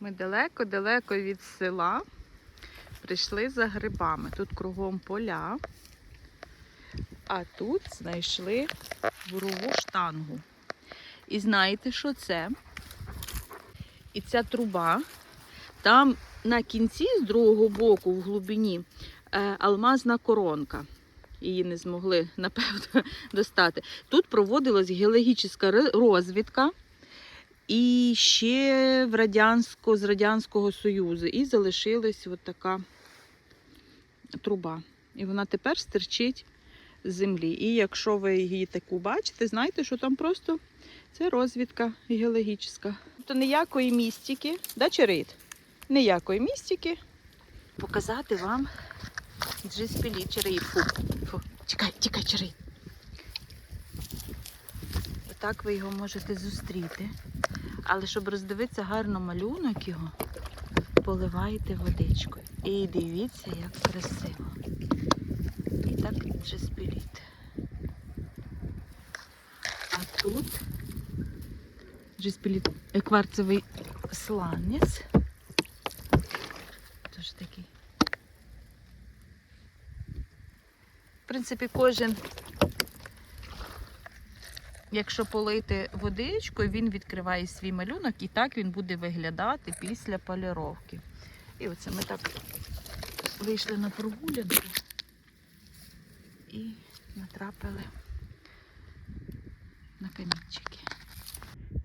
Ми далеко-далеко від села прийшли за грибами. Тут кругом поля, а тут знайшли бурову штангу. І знаєте, що це? І ця труба, там на кінці з другого боку в глибині е, алмазна коронка. Її не змогли, напевно, достати. Тут проводилась геологічна розвідка і ще в радянсько, з Радянського Союзу. І залишилась от така труба. І вона тепер стирчить з землі. І якщо ви її таку бачите, знайте, що там просто це розвідка геологічна. Тобто ніякої містики, да, Черит? Ніякої містики. Показати вам джиспілі Черит. Фу, фу. Чекай, чекай, Черит. Отак ви його можете зустріти. Але щоб роздивитися гарно малюнок його, поливаєте водичкою. І дивіться, як красиво. І так джиспіліт. А тут джиспіліт кварцевий сланець. Тож такий. В принципі, кожен, якщо полити водичкою, він відкриває свій малюнок і так він буде виглядати після поліровки. І оце ми так вийшли на прогулянку і натрапили на камінчики.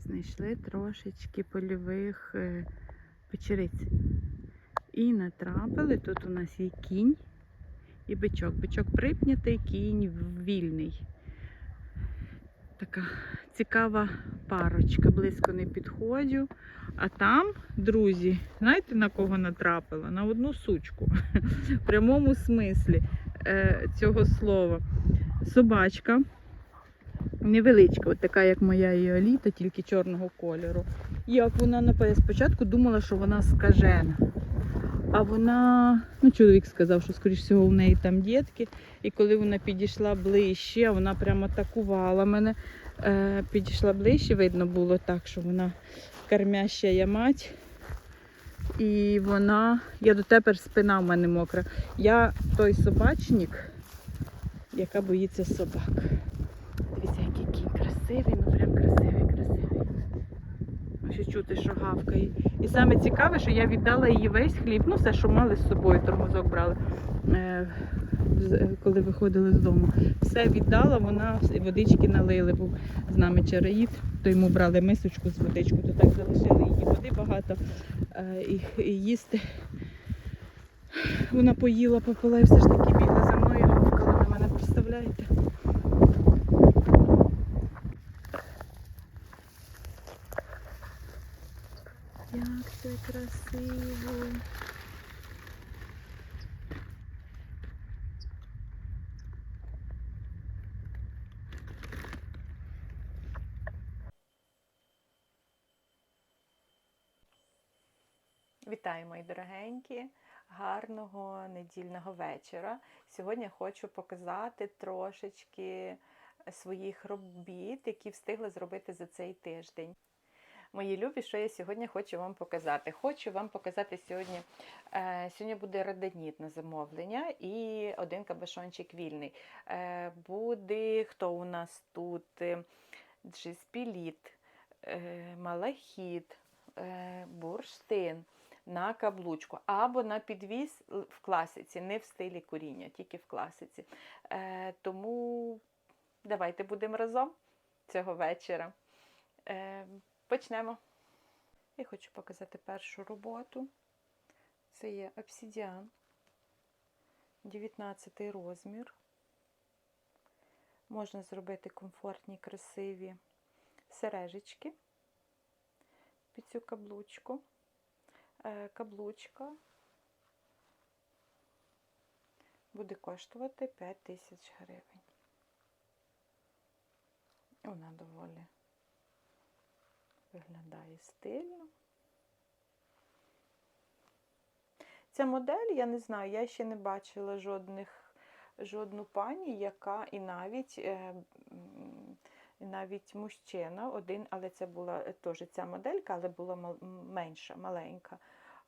Знайшли трошечки польових е, печериць. І натрапили. Тут у нас є кінь і бичок. Бичок припнятий, кінь вільний. Така цікава парочка. Близько не підходжу. А там, друзі, знаєте на кого натрапила? На одну сучку. В прямому смислі е, цього слова. Собачка. Невеличка, от така, як моя Іоліта, тільки чорного кольору. Як вона напевно, спочатку думала, що вона скажена. А вона, ну, чоловік сказав, що, скоріш всього, у неї там дітки. І коли вона підійшла ближче, вона прямо атакувала мене. Е, підійшла ближче, видно було так, що вона кормяща я мать. І вона, я до тепер спина в мене мокра. Я той собачник, яка боїться собак. Дивіться, який кінь красивий. Ще чути, що гавкає. І саме цікаве, що я віддала їй весь хліб, ну все, що мали з собою, тормозок брали, е, коли виходили з дому. Все віддала, вона водички налили, був з нами чароїд, то йому брали мисочку з водичкою, то так залишили її води багато е, і, і їсти. Вона поїла, попила і все ж таки бігла за мною, гавкала на мене, представляєте? Як це красиво. Вітаю, мої дорогенькі! Гарного недільного вечора. Сьогодні хочу показати трошечки своїх робіт, які встигли зробити за цей тиждень. Мої любі, що я сьогодні хочу вам показати? Хочу вам показати сьогодні. Е, сьогодні буде радоніт на замовлення і один кабешончик вільний. Е, буде хто у нас тут? Е, Джиспіліт, малахіт, бурштин на каблучку або на підвіз в класиці, не в стилі коріння, тільки в класиці. Е, тому давайте будемо разом цього вечора. Е, почнемо. Я хочу показати першу роботу. Це є обсидіан, 19 розмір. Можна зробити комфортні, красиві сережечки під цю каблучку. Е, Каблучка буде коштувати 5 тисяч гривень. Вона доволі виглядає стильно. Ця модель, я не знаю, я ще не бачила жодних, жодну пані, яка і навіть е, навіть мужчина один, але це була е, теж ця моделька, але була менша, маленька.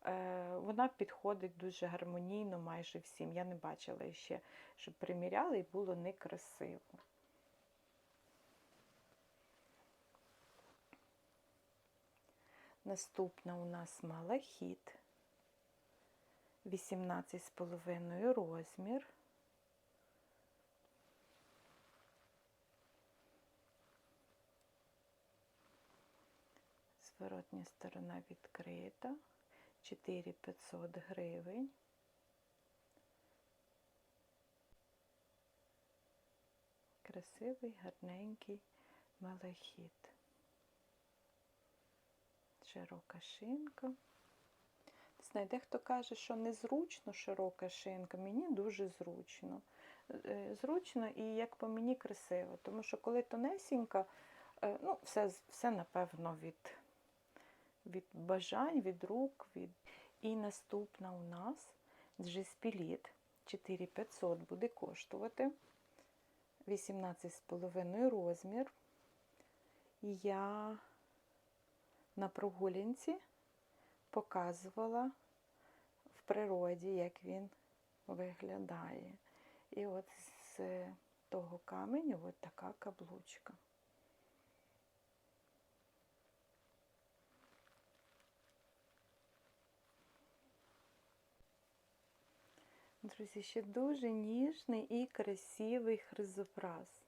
Е, Вона підходить дуже гармонійно майже всім. Я не бачила ще, щоб приміряли і було некрасиво. Наступна у нас малахіт. 18,5 розмір. Зворотня сторона відкрита. 4500 гривень. Красивий, гарненький малахіт. Широка шинка. Знає, дехто каже, що незручно широка шинка. Мені дуже зручно. Е, Зручно і, як по мені, красиво. Тому що коли тонесенька, е, ну, все, все напевно, від, від бажань, від рук. Від... І наступна у нас джеспіліт 4500 буде коштувати. 18,5 розмір. Я на прогулянці показувала в природі, як він виглядає. І от з того каменю от така каблучка. Друзі, ще дуже ніжний і красивий хризопраз.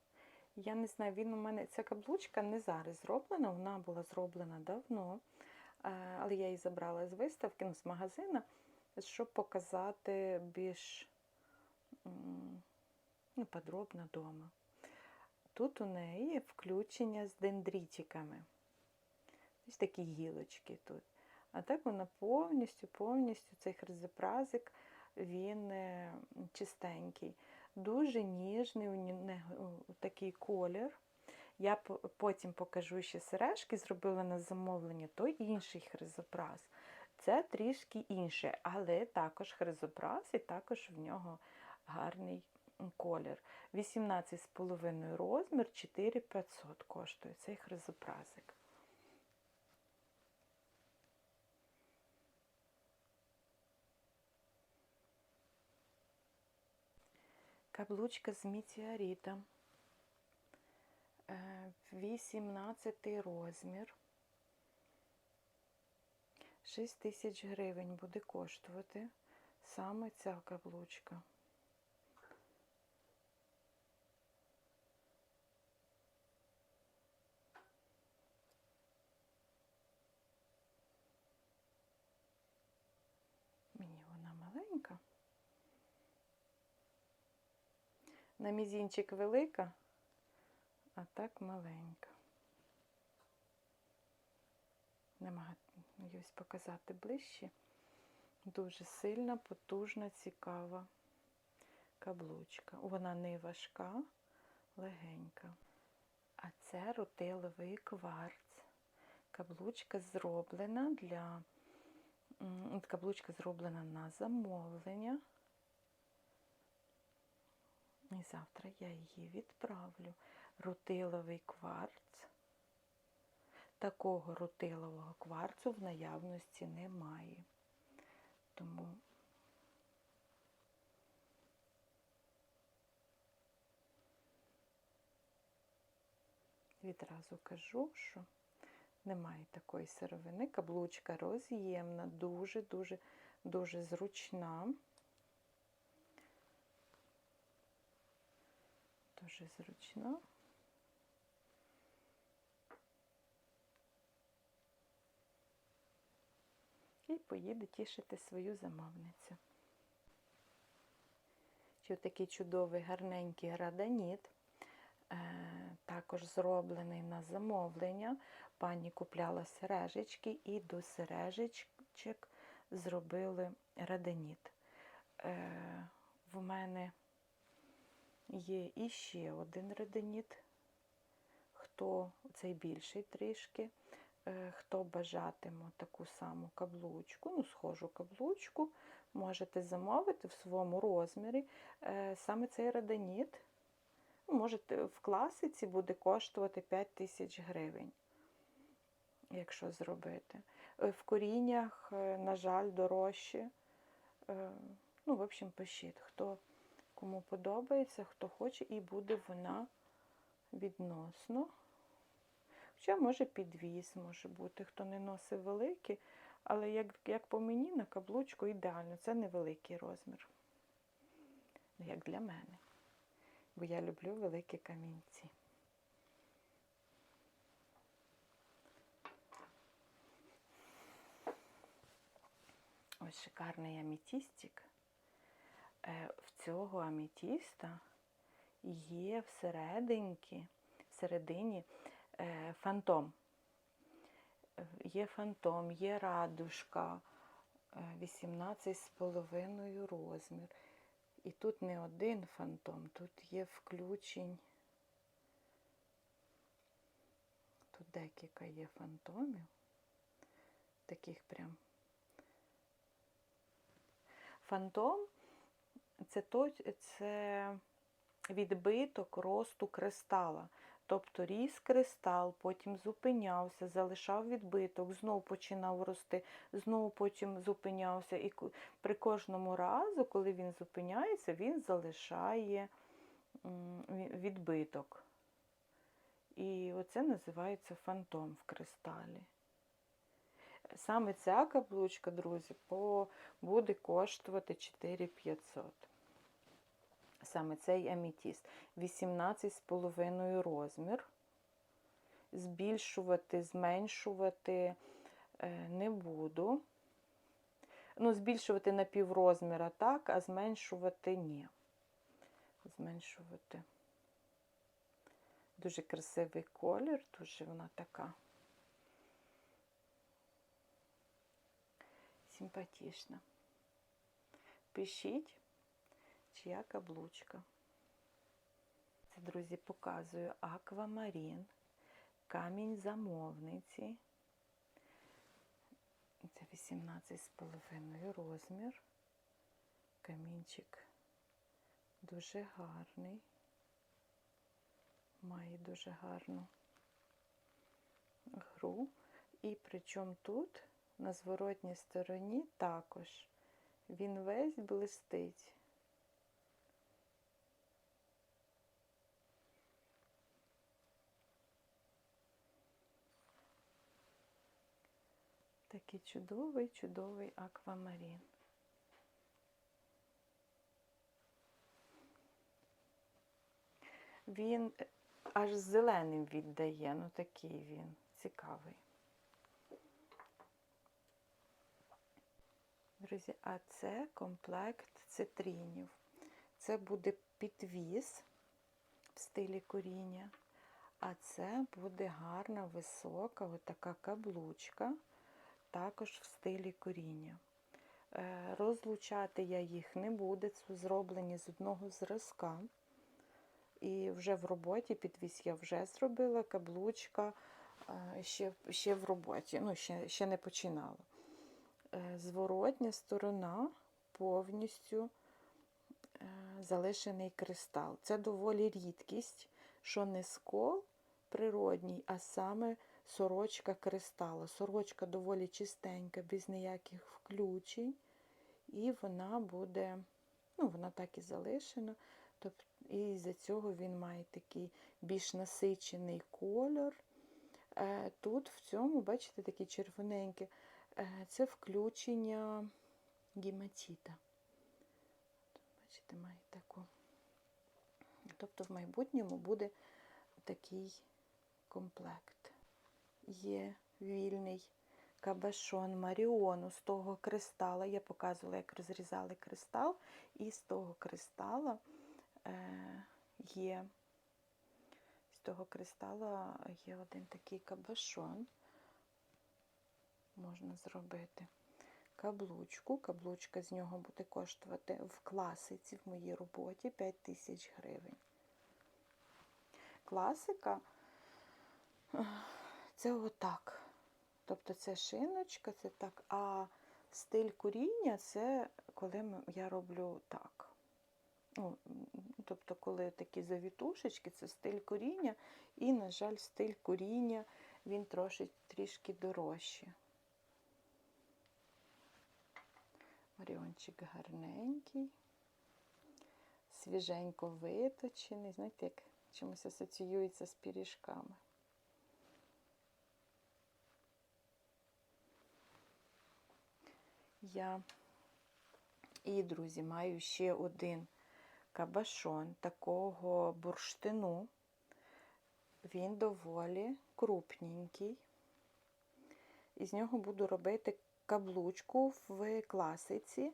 Я не знаю, він у мене ця каблучка не зараз зроблена, вона була зроблена давно, е, але я її забрала з виставки, ну, з магазина, щоб показати більш ну, подробно вдома. Тут у неї включення з дендрітиками. Ось такі гілочки тут. А так вона повністю, повністю цей хризопразик, він е, чистенький. Дуже ніжний такий колір. Я потім покажу ще сережки, зробила на замовлення той інший хризопраз. Це трішки інше, але також хризопраз і також в нього гарний колір. 18,5 розмір, 4500 коштує цей хризопразик. Каблучка з. Е, 18 розмір. 6 тисяч гривень буде коштувати саме ця каблучка. Мені вона маленька. На мізінчик велика, а так маленька. Намагаюсь показати ближче. Дуже сильна, потужна, цікава каблучка. Вона не важка, легенька. А це рутиловий кварц. Каблучка зроблена для каблучка зроблена на замовлення. І завтра я її відправлю. Рутиловий кварц. Такого рутилового кварцу в наявності немає. Тому відразу кажу, що немає такої сировини. Каблучка роз'ємна, дуже-дуже дуже зручна. Дуже зручно. І поїде тішити свою замовницю. Ще такий чудовий гарненький граданіт, е, також зроблений на замовлення. Пані купляла сережечки і до сережечок зробили раданіт. Е, в мене Є іще один реденіт, хто цей більший трішки, е, хто бажатиме таку саму каблучку, ну, схожу каблучку, можете замовити в своєму розмірі. Е, Саме цей реденіт Ну, Можете в класиці буде коштувати 5 тисяч гривень, якщо зробити. Е, В коріннях, на жаль, дорожче. Ну, в общем, пишіть, хто кому подобається, хто хоче, і буде вона відносно. Хоча може підвіз, може бути, хто не носить великий, але як, як по мені на каблучку ідеально, це невеликий розмір. Ну, Як для мене. Бо я люблю великі камінці. Ось шикарний амітістик. Е, В цього амітіста є всередині е, фантом. Е, Є фантом, є радужка, е, 18,5 розмір. І тут не один фантом, тут є включень. Тут декілька є фантомів. Таких прям. Фантом це, то, це відбиток росту кристала. Тобто ріс кристал, потім зупинявся, залишав відбиток, знов починав рости, знову потім зупинявся. І при кожному разу, коли він зупиняється, він залишає відбиток. І оце називається фантом в кристалі. Саме ця каблучка, друзі, буде коштувати 4500. Саме цей амітіст. 18,5 розмір. Збільшувати, зменшувати е, не буду. Ну, збільшувати на піврозміра так, а зменшувати ні. Зменшувати. Дуже красивий колір, дуже вона така. Симпатична. Пишіть, чия каблучка. Це, друзі, показую аквамарін, камінь замовниці. Це 18,5 розмір. Камінчик дуже гарний. Має дуже гарну гру. І причому тут, на зворотній стороні, також він весь блистить. Такий чудовий, чудовий аквамарін. Він е, аж зеленим віддає, ну такий він цікавий. Друзі, а це комплект цитринів. Це буде підвіз в стилі коріння, а це буде гарна, висока, отака каблучка, також в стилі коріння. Е, Розлучати я їх не буду, це зроблені з одного зразка. І вже в роботі підвіз я вже зробила, каблучка е, ще, ще в роботі, ну, ще, ще не починала. Е, Зворотня сторона повністю залишений кристал. Це доволі рідкість, що не скол природній, а саме сорочка кристала. Сорочка доволі чистенька, без ніяких включень. І вона буде, ну, вона так і залишена. Тобто, і з-за цього він має такий більш насичений кольор. Е, Тут в цьому, бачите, такі червоненькі, е, це включення гематіта. Бачите, має таку. Тобто в майбутньому буде такий комплект. Є вільний кабашон Маріону з того кристала. Я показувала, як розрізали кристал, і з того кристала е, є. З того кристала є один такий кабашон. Можна зробити каблучку. Каблучка з нього буде коштувати в класиці в моїй роботі 5 тисяч гривень. Класика це отак. Тобто це шиночка, це так. А стиль куріння це коли я роблю так. Ну, тобто, коли такі завітушечки, це стиль коріння, і, на жаль, стиль коріння він трошки трішки дорожче. Маріончик гарненький, свіженько виточений, знаєте, як чимось асоціюється з пиріжками. Я і, друзі, маю ще один кабашон такого бурштину. Він доволі крупненький. Із нього буду робити каблучку в класиці.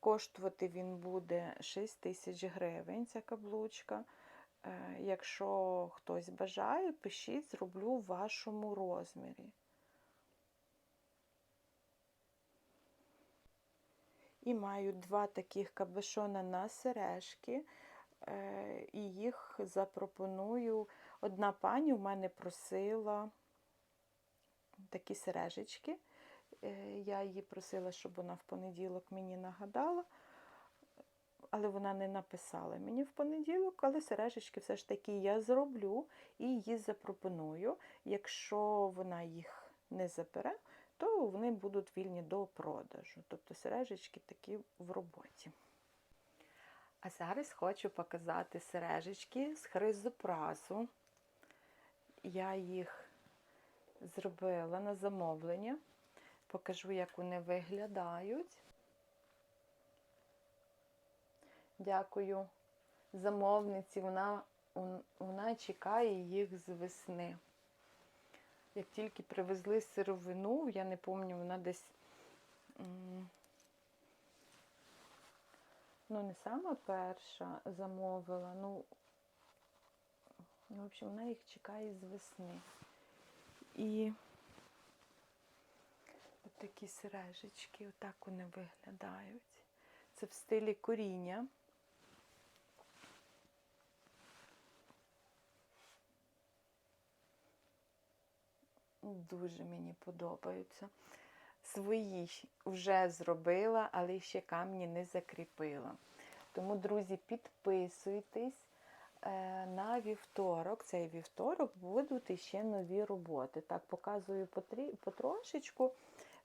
Коштувати він буде 6 тисяч гривень, ця каблучка. Е, Якщо хтось бажає, пишіть, зроблю в вашому розмірі. І маю два таких кабешона на сережки. е, І їх запропоную. Одна пані у мене просила такі сережечки. Е, Я її просила, щоб вона в понеділок мені нагадала, але вона не написала мені в понеділок, але сережечки все ж таки я зроблю і її запропоную. Якщо вона їх не забере, то вони будуть вільні до продажу. Тобто сережечки такі в роботі. А зараз хочу показати сережечки з хризопразу. Я їх зробила на замовлення. Покажу, як вони виглядають. Дякую замовниці. Вона, вона чекає їх з весни. Як тільки привезли сировину, я не пам'ятаю, вона десь. Ну, не сама перша замовила, ну, ну, в общем, вона їх чекає з весни. І от такі сережечки, отак вони виглядають. Це в стилі коріння. Дуже мені подобаються. Свої вже зробила, але ще камні не закріпила. Тому, друзі, підписуйтесь. Е, На вівторок, цей вівторок, будуть ще нові роботи. Так, показую потрошечку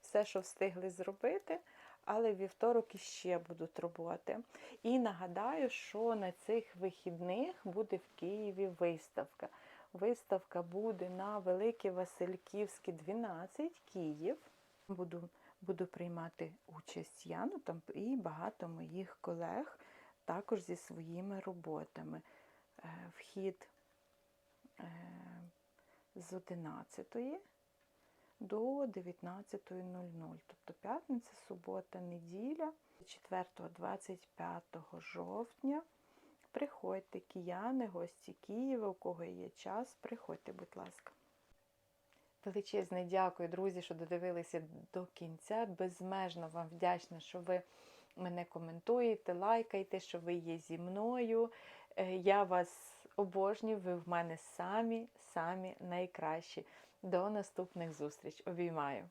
все, що встигли зробити, але вівторок іще будуть роботи. І нагадаю, що на цих вихідних буде в Києві виставка. Виставка буде на Велике Васильківське 12, Київ. Буду, буду приймати участь я, ну там і багато моїх колег також зі своїми роботами. Е, Вхід е, з 11 до 19.00. Тобто п'ятниця, субота, неділя, 4-25 жовтня. Приходьте, кияни, гості Києва, у кого є час, приходьте, будь ласка. Величезне дякую, друзі, що додивилися до кінця. Безмежно вам вдячна, що ви мене коментуєте, лайкаєте, що ви є зі мною. Е, Я вас обожнюю, ви в мене самі, самі найкращі. До наступних зустріч. Обіймаю!